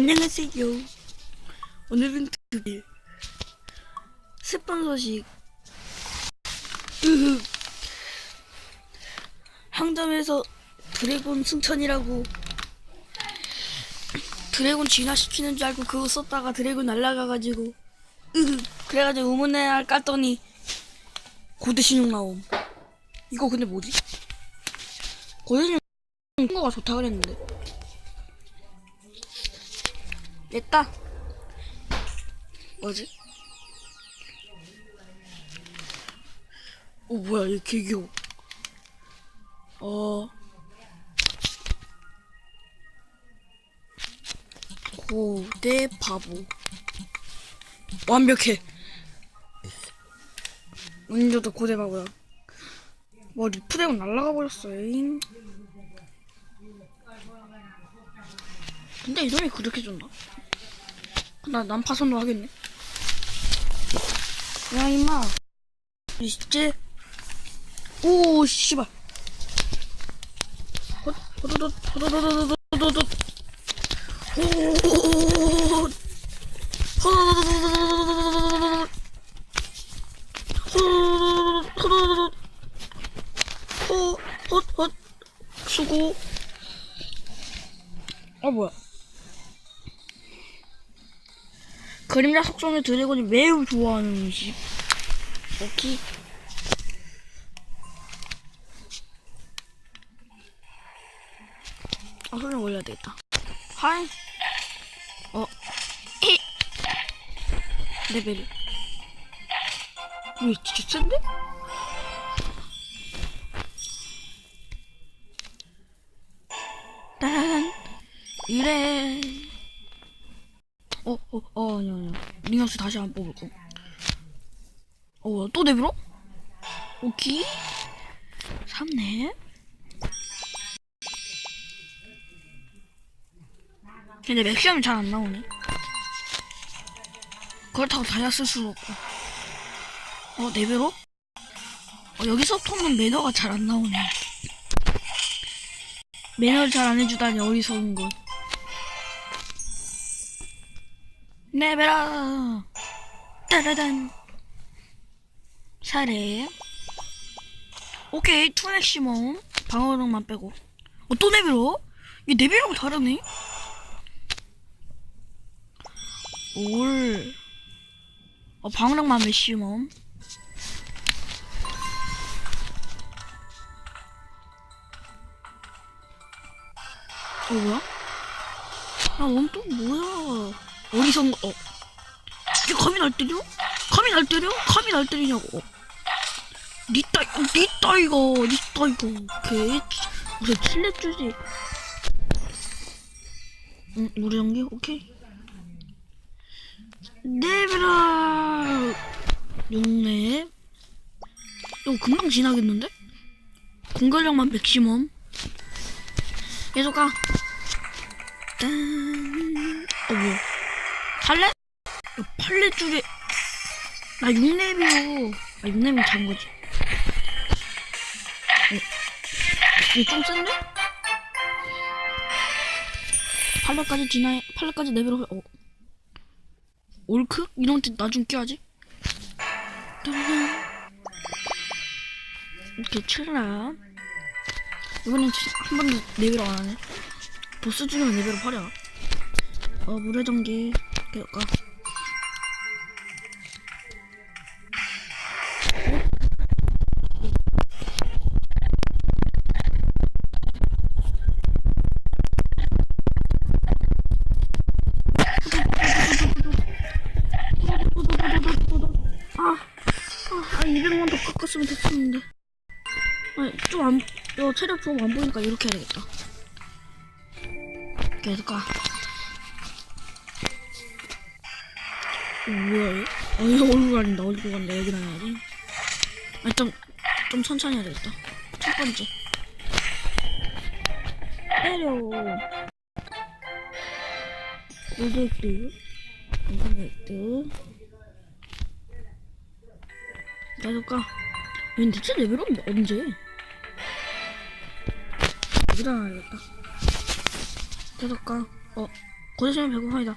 안녕하세요. 오늘은 드릴 스폰 소식. 으흑. 항점에서 드래곤 승천이라고 드래곤 진화시키는 줄 알고 그거 썼다가 드래곤 날라가가지고 으흑. 그래가지고 우문에 깠더니 고대신용 나옴. 이거 근데 뭐지? 고대신용 친구가 좋다 그랬는데. 됐다. 뭐지? 오 뭐야 얘 개귀여워. 어. 고대 바보. 완벽해. 은조도 고대 바보야. 와 리프레온 날라가 버렸어. 에잉. 근데 이놈이 그렇게 좋나? 나 난 파손도 하겠네. 야 임마. 있지? 오 씨발. 헛헛 수고 아 뭐야 그림자 속성의 드래곤이 매우 좋아하는 음식. 오케이. 아, 소리 올려야 되겠다. 하이. 어, 이. 레벨. 이거 진짜 센데? 따란. 이래. 어, 어, 어, 아니야, 아니야. 링하우스 다시 안 뽑을 거. 어, 뭐야, 또 내밀어? 오케이. 3네. 근데 맥시멈이 잘 안 나오네. 그렇다고 다이아 쓸 수도 없고. 어, 네배로? 어, 여기서부터는 매너가 잘 안 나오네. 매너를 잘 안 해주다니 어리석은 것. 네베라! 따라단! 사례. 오케이, 투 맥시멈. 방어력만 빼고. 어, 또 네베로? 얘 네베로가 잘하네? 올. 어, 방어력만 맥시멈. 어, 뭐야? 아, 원또 뭐야? 거, 어. 이게 감히 날 때려? 감히 날 때려? 감히 날 때리냐고. 어. 니 따, 니 따이가, 니 따이가. 오케이. 무슨 킬레 주지. 응, 우리 연기? 오케이. 네브라! 육네. 이거 금방 지나겠는데? 공격력만 맥시멈. 계속 가. 짠. 어, 뭐야. 팔레? 야, 팔레 줄에. 나 6렙이요. 아, 6렙이면 잔 거지. 어. 센데? 팔레까지 지나야, 팔레까지 레벨업, 어. 올크? 데 나중 껴야지. 이렇게 칠라. 이번엔 한 번도 레벨업 안 하네. 보스 중에 레벨업 하려. 어, 물의 전기. 계속 가. 200만 더 깎았으면 됐었는데. 아, 좀 안, 어, 체력 좀안 보이니까 이렇게 해야겠다. 계속 가. 뭐야, 얘? 어, 얘 얼굴 가린다, 얼굴 가린다. 여기 나야지. 아, 좀, 좀 천천히 해야 되겠다. 첫 번째. 때려. 고백드. 고백드. 계속 가. 얘 대체 레벨은 언제? 여기다 놔야겠다. 계속 가. 어, 고대생이 배고파이다.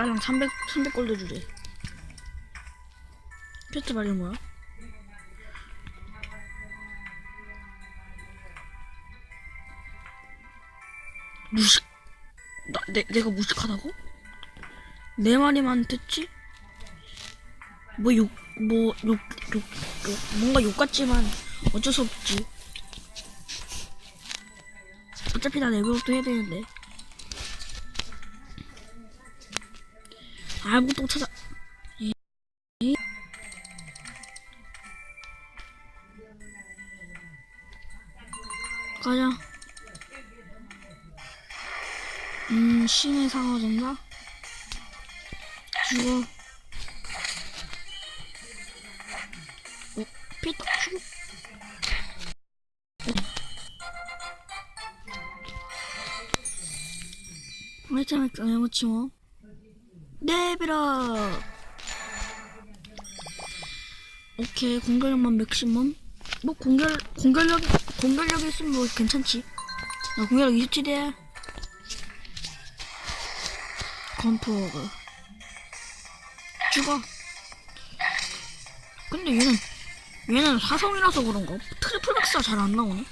나랑 300, 300골드 주래. 퀘스트 말이 뭐야? 무식, 나, 내, 내가 무식하다고? 내 말이만 듣지? 뭐 욕, 뭐, 욕, 욕, 욕, 뭔가 욕 같지만 어쩔 수 없지. 어차피 나 레벨업도 해야 되는데. 또 찾아. 가자. 음, 신의 상어전가? 죽어. 어, 피딱 죽어. 아이템을 꺼내놓지 뭐. 레벨업! 오케이, 공격력만 맥시멈. 뭐, 공격, 공격력, 공격력 있으면 뭐 괜찮지. 나 공격력 27이야. 건프로그. 죽어. 근데 얘는, 얘는 사성이라서 그런가? 트리플 박스가 잘 안 나오네?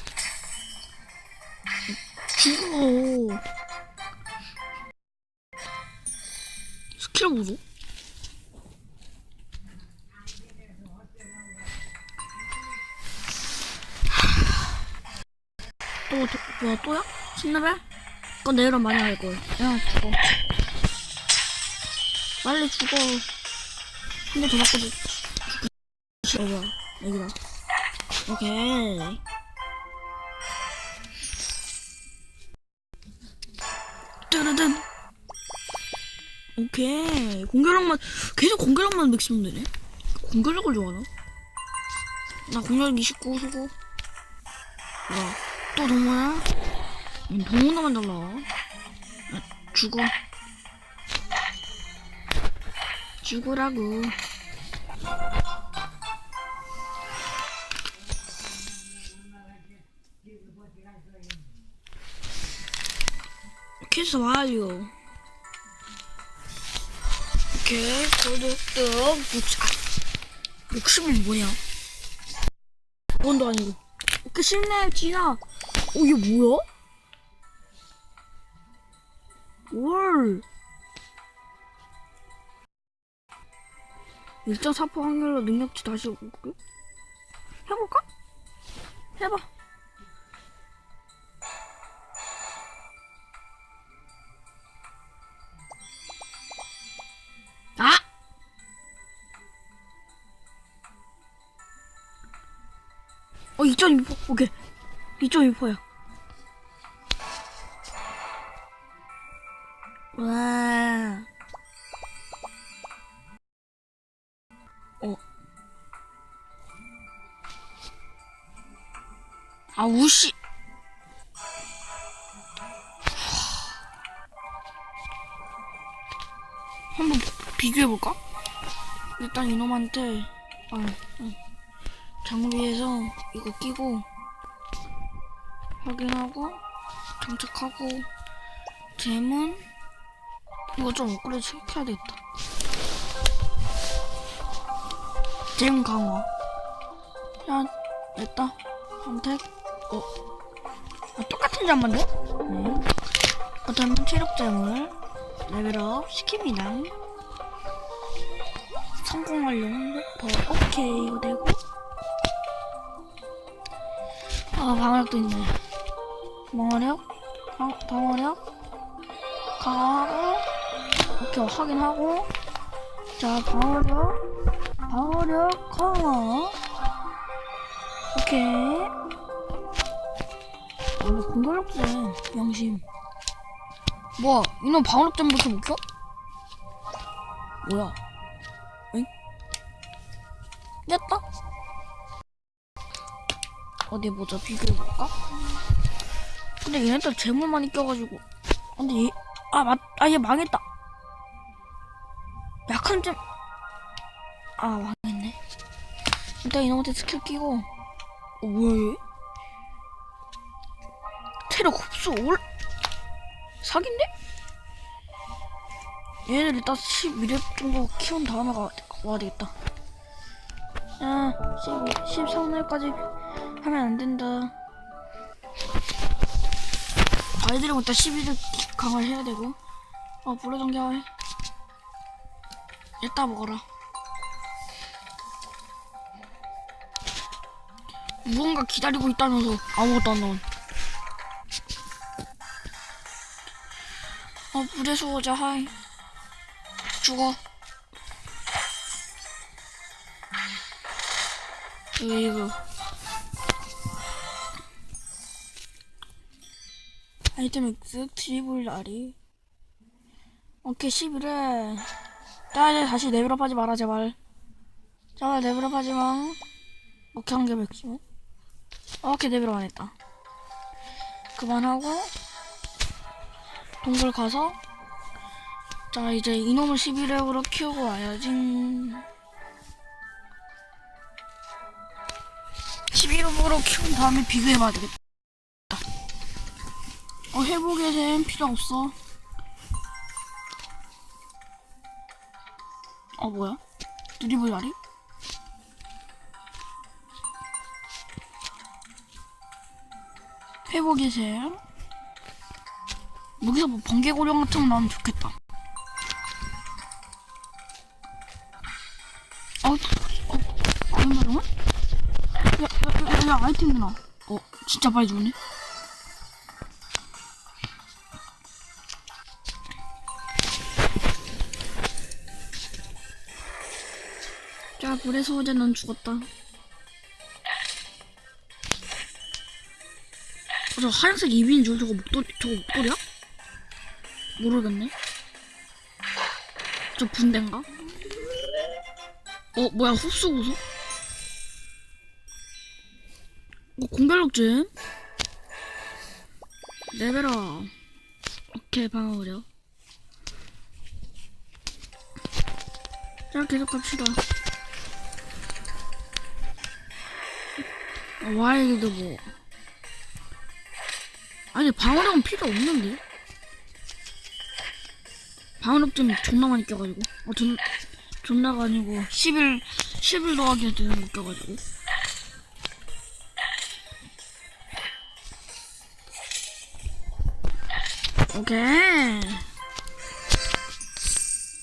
죽어. 스킬 보소? 또, 또, 뭐야, 또야? 10레벨? 그건 내일은 많이 할걸. 야, 죽어. 빨리 죽어. 한 대 더 맞고 죽. 죽. 어, 뭐야. 여기다. 오케이. 뜨르든. 오케이. 공격력만, 계속 공격력만 맥시면 되네. 공격력을 좋아하나? 나 공격력 29 수고. 뭐야. 또 동호야? 음, 동호나만 잘라. 아, 죽어. 죽으라고. 캐스 완료. 골드 득. 60, 아, 60은 뭐냐? 원도 아니고. 그 실내 지나. 어, 이게 뭐야? 월. 1.4% 확률로 능력치 다시. 해볼까? 해봐. 2.2포 뭐, 오케이 2.2포야 와 어. 아, 우씨. 한번 비교해볼까? 일단 이놈한테, 아, 응. 장비에서 이거 끼고, 확인하고, 장착하고, 잼은, 이거 좀 업그레이드 시켜야 되겠다. 잼 강화. 자, 됐다. 선택. 어. 아, 똑같은 잠만 줘? 네. 그렇다면 체력잼을 레벨업 시킵니다. 성공 완료는 더 오케이 이거 되고. 아 방어력도 있네. 방어력, 방, 방어력? 강화하고 오케이 확인하고. 자 방어력. 방어력 강화. 오케이. 원래 공격력제 양심. 뭐야 이놈 방어력제는 이렇게 못 켜? 뭐야? 응? 됐다 어디 보자 비교해볼까? 근데 얘네들 재물 많이 껴가지고 근데 얘, 아, 맞, 아, 얘 망했다. 약한 점, 아, 망했네. 일단 이놈한테 스킬 끼고, 어, 뭐야, 얘? 체력 흡수 올, 사기인데? 얘네들 일단 12렙 정도 키운 다음에 가, 와야 되겠다. 야, 12, 13렙까지 하면 안 된다. 아이들은 일단 11렙 강화를 해야 되고. 어, 불의 전개. 얘따 먹어라. 무언가 기다리고 있다면서 아무것도 안 나온. 어, 불의 수호자, 하이. 죽어. 이거. 아이템 X, 트리블 아리. 오케이, 11에. 자, 이제 다시 레벨업 하지 마라, 제발. 제발 레벨업 하지 마. 오케이, 한개 맥시멈. 오케이, 레벨업 안 했다. 그만하고. 동굴 가서. 자, 이제 이놈을 11렙으로 키우고 와야지. 11렙으로 키운 다음에 비교해봐야 되겠다. 어, 회복에 대한 필요 없어. 어, 뭐야? 드리블 다리? 회복의 샘. 여기서 뭐 번개고령 같은 거 나오면 좋겠다. 어, 어, 얼마나? 야, 야, 야, 야, 아이템 누나. 어, 진짜 빨리 주네. 자, 불의 소호자 넌 죽었다. 어, 저 하얀색 입인 줄 저거 목도리, 저거 목도리야? 모르겠네. 저 분대인가? 어, 뭐야, 흡수 보소? 어, 공별록증? 레벨업. 오케이, 방어력. 자, 계속 갑시다. 와일드 뭐. 아니, 방어력은 필요 없는데? 방어력 좀 존나 많이 껴가지고. 어, 존, 존나가 아니고, 11, 11 더하기 되는 거 껴가지고. 오케이.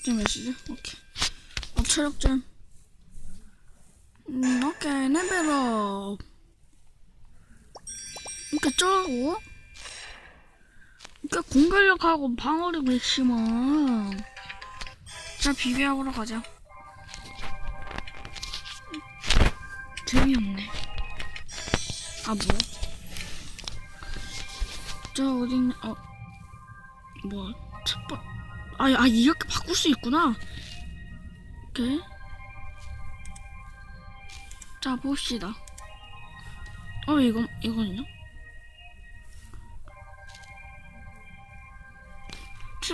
지금 몇 시지? 오케이. 어, 체력전. 음, 오케이. 레벨업. 이렇게 쩌고. 이렇게 공격력하고 방어력 맥시멈. 자, 비교하러 가자. 재미없네. 아, 뭐야? 저 어딨냐, 어. 뭐, 첫 번, 아, 아, 이렇게 바꿀 수 있구나. 오케이. 자, 봅시다. 어, 이건, 이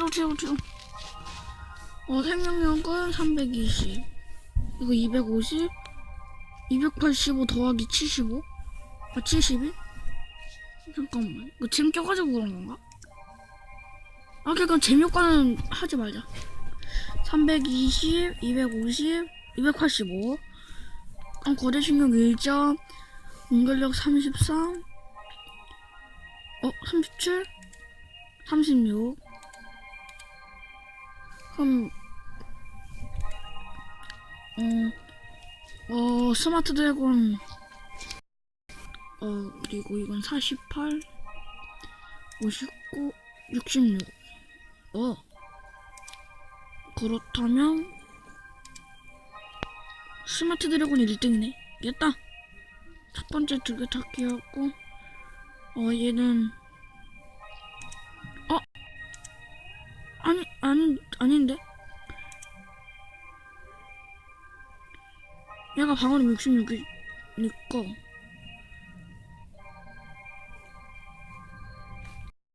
75, 75, 75. 어, 생명력은 320. 이거 250. 285 더하기 75. 아, 71? 잠깐만. 이거 지금 껴가지고 그런 건가? 아, 그냥 재미없과는 하지 말자. 320, 250, 285. 어, 거대신경 1점. 공격력 33. 어, 37? 36. 그럼, 어, 어, 스마트 드래곤. 어, 그리고 이건 48, 59, 66. 어. 그렇다면 스마트 드래곤이 1등이네. 이겼다. 첫 번째 두 개 다 끼웠고 어 얘는 어 아니 아니 아닌데? 얘가 방어력 66이니까